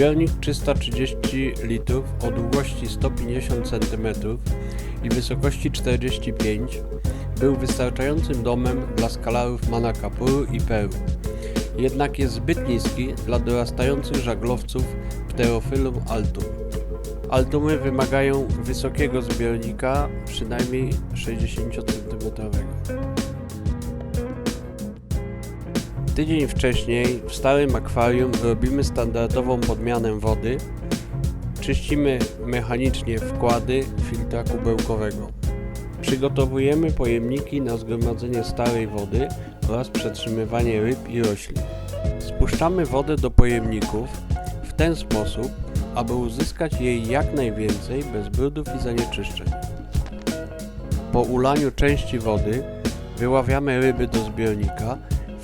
Zbiornik 330 litrów o długości 150 cm i wysokości 45 był wystarczającym domem dla skalarów Manakapuru i Peru. Jednak jest zbyt niski dla dorastających żaglowców Pterophyllum altum. Altumy wymagają wysokiego zbiornika, przynajmniej 60 cm. Tydzień wcześniej w starym akwarium robimy standardową podmianę wody, czyścimy mechanicznie wkłady filtra kubełkowego. Przygotowujemy pojemniki na zgromadzenie starej wody oraz przetrzymywanie ryb i roślin. Spuszczamy wodę do pojemników w ten sposób, aby uzyskać jej jak najwięcej bez brudów i zanieczyszczeń. Po ulaniu części wody wyławiamy ryby do zbiornika,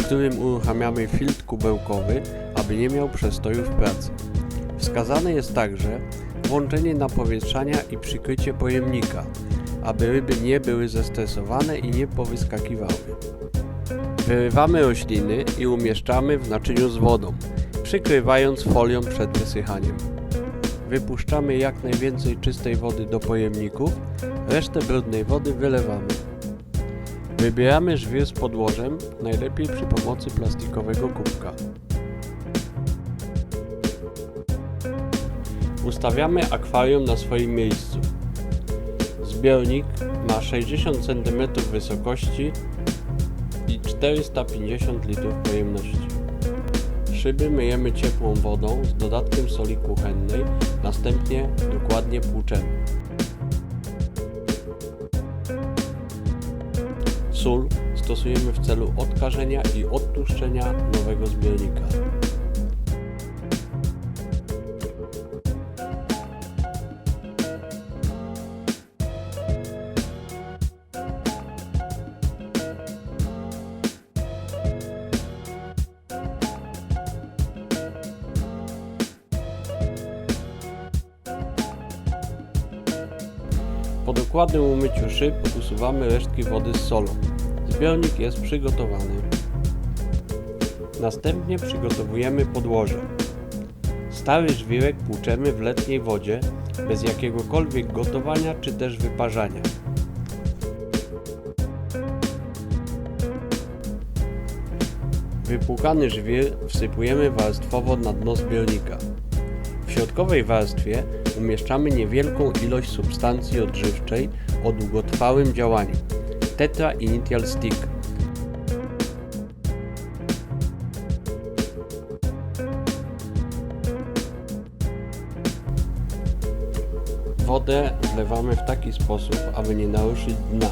którym uruchamiamy filtr kubełkowy, aby nie miał przestoju w pracy. Wskazane jest także włączenie napowietrzania i przykrycie pojemnika, aby ryby nie były zestresowane i nie powyskakiwały. Wyrywamy rośliny i umieszczamy w naczyniu z wodą, przykrywając folią przed wysychaniem. Wypuszczamy jak najwięcej czystej wody do pojemników, resztę brudnej wody wylewamy. Wybieramy żwir z podłożem, najlepiej przy pomocy plastikowego kubka. Ustawiamy akwarium na swoim miejscu. Zbiornik ma 60 cm wysokości i 450 litrów pojemności. Szyby myjemy ciepłą wodą z dodatkiem soli kuchennej, następnie dokładnie płuczemy. Sól stosujemy w celu odkażenia i odtłuszczenia nowego zbiornika. Po dokładnym umyciu szyb usuwamy resztki wody z solą. Zbiornik jest przygotowany. Następnie przygotowujemy podłoże. Stary żwirek płuczemy w letniej wodzie bez jakiegokolwiek gotowania czy też wyparzania. Wypłukany żwir wsypujemy warstwowo na dno zbiornika. W środkowej warstwie umieszczamy niewielką ilość substancji odżywczej o długotrwałym działaniu Tetra Initial Stick. Wodę wlewamy w taki sposób, aby nie naruszyć dna.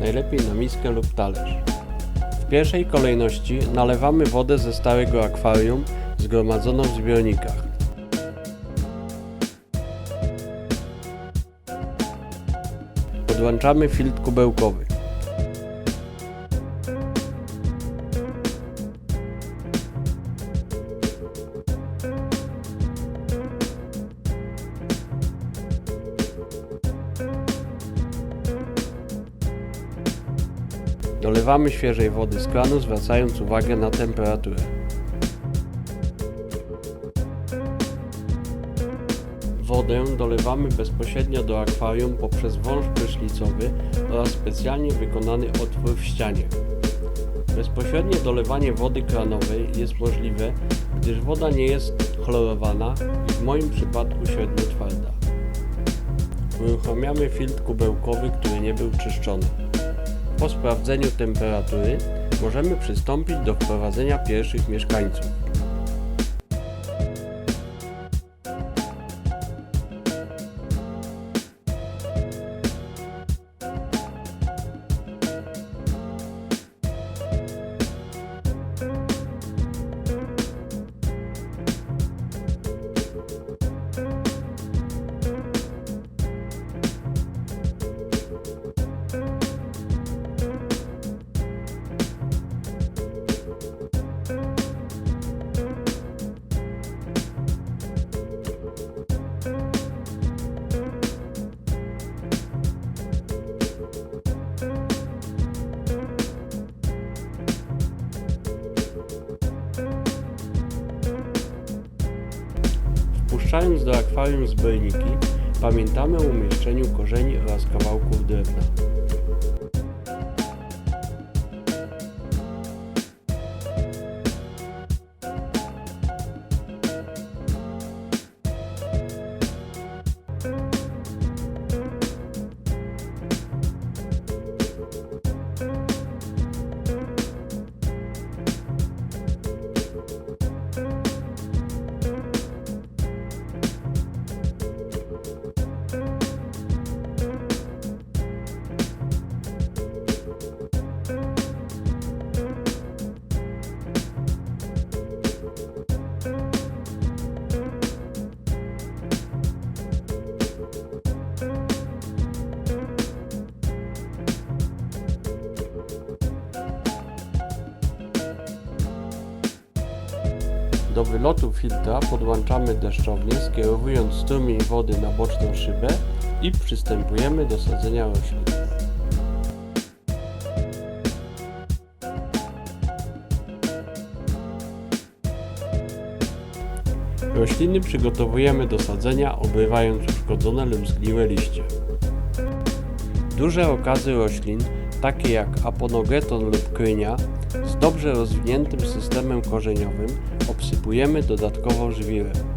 Najlepiej na miskę lub talerz. W pierwszej kolejności nalewamy wodę ze starego akwarium zgromadzoną w zbiornikach. Podłączamy filtr kubełkowy. Dolewamy świeżej wody z kranu, zwracając uwagę na temperaturę. Wodę dolewamy bezpośrednio do akwarium poprzez wąż prysznicowy oraz specjalnie wykonany otwór w ścianie. Bezpośrednie dolewanie wody kranowej jest możliwe, gdyż woda nie jest chlorowana i w moim przypadku średnio twarda. Uruchamiamy filtr kubełkowy, który nie był czyszczony. Po sprawdzeniu temperatury możemy przystąpić do wprowadzenia pierwszych mieszkańców. Wpuszczając do akwarium zbiorniki, pamiętamy o umieszczeniu korzeni oraz kawałków drewna. Do wylotu filtra podłączamy deszczownię, skierowując strumień wody na boczną szybę i przystępujemy do sadzenia roślin. Rośliny przygotowujemy do sadzenia, obrywając uszkodzone lub zgniłe liście. Duże okazy roślin, takie jak aponogeton lub krynia, dobrze rozwiniętym systemem korzeniowym obsypujemy dodatkowo żwirem.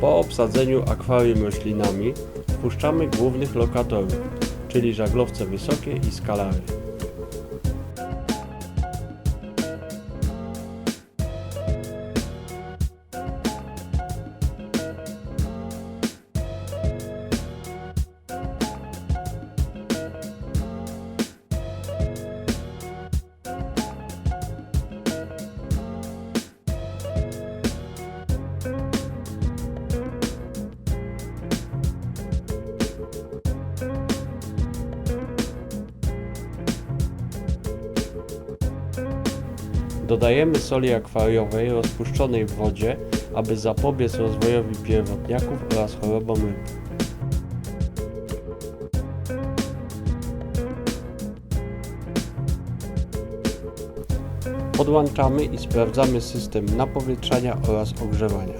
Po obsadzeniu akwarium roślinami wpuszczamy głównych lokatorów, czyli żaglowce wysokie i skalary. Dodajemy soli akwariowej rozpuszczonej w wodzie, aby zapobiec rozwojowi pierwotniaków oraz chorobom ryb. Podłączamy i sprawdzamy system napowietrzania oraz ogrzewania.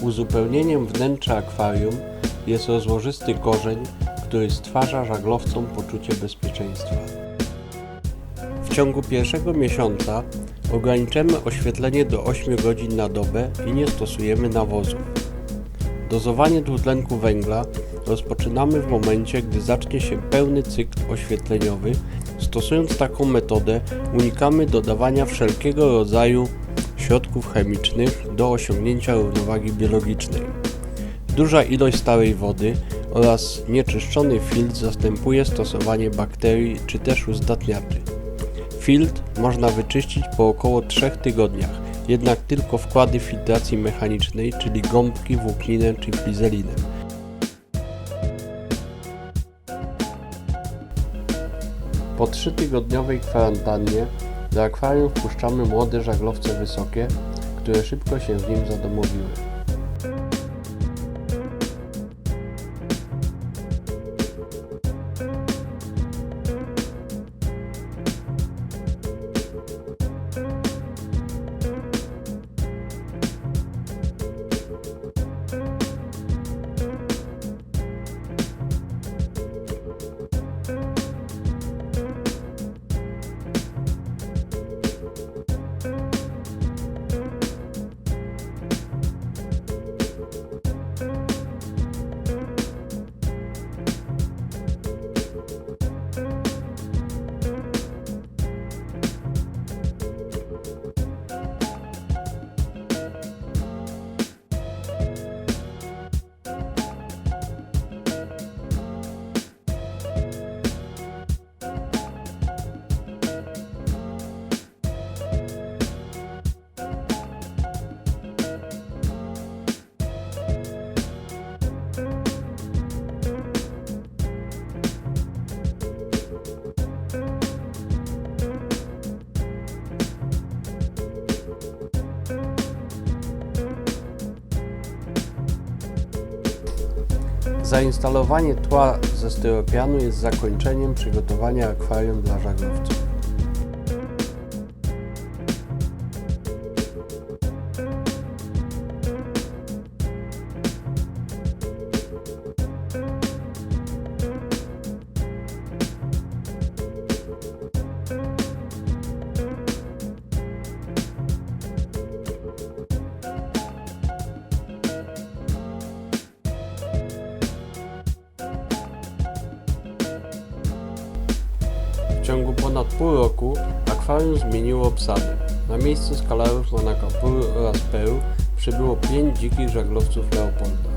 Uzupełnieniem wnętrza akwarium jest rozłożysty korzeń, który stwarza żaglowcom poczucie bezpieczeństwa. W ciągu pierwszego miesiąca ograniczymy oświetlenie do 8 godzin na dobę i nie stosujemy nawozów. Dozowanie dwutlenku węgla rozpoczynamy w momencie, gdy zacznie się pełny cykl oświetleniowy. Stosując taką metodę unikamy dodawania wszelkiego rodzaju środków chemicznych do osiągnięcia równowagi biologicznej. Duża ilość stałej wody oraz nieczyszczony filtr zastępuje stosowanie bakterii czy też uzdatniaczy. Filtr można wyczyścić po około 3 tygodniach, jednak tylko wkłady filtracji mechanicznej, czyli gąbki, włókninę czy flizelinę. Po trzytygodniowej kwarantannie do akwarium wpuszczamy młode żaglowce wysokie, które szybko się w nim zadomowiły. Zainstalowanie tła ze styropianu jest zakończeniem przygotowania akwarium dla żaglowców. Ponad pół roku akwarium zmieniło obsadę. Na miejscu skalarów Monacapuru oraz Peru przybyło pięć dzikich żaglowców Leopolda.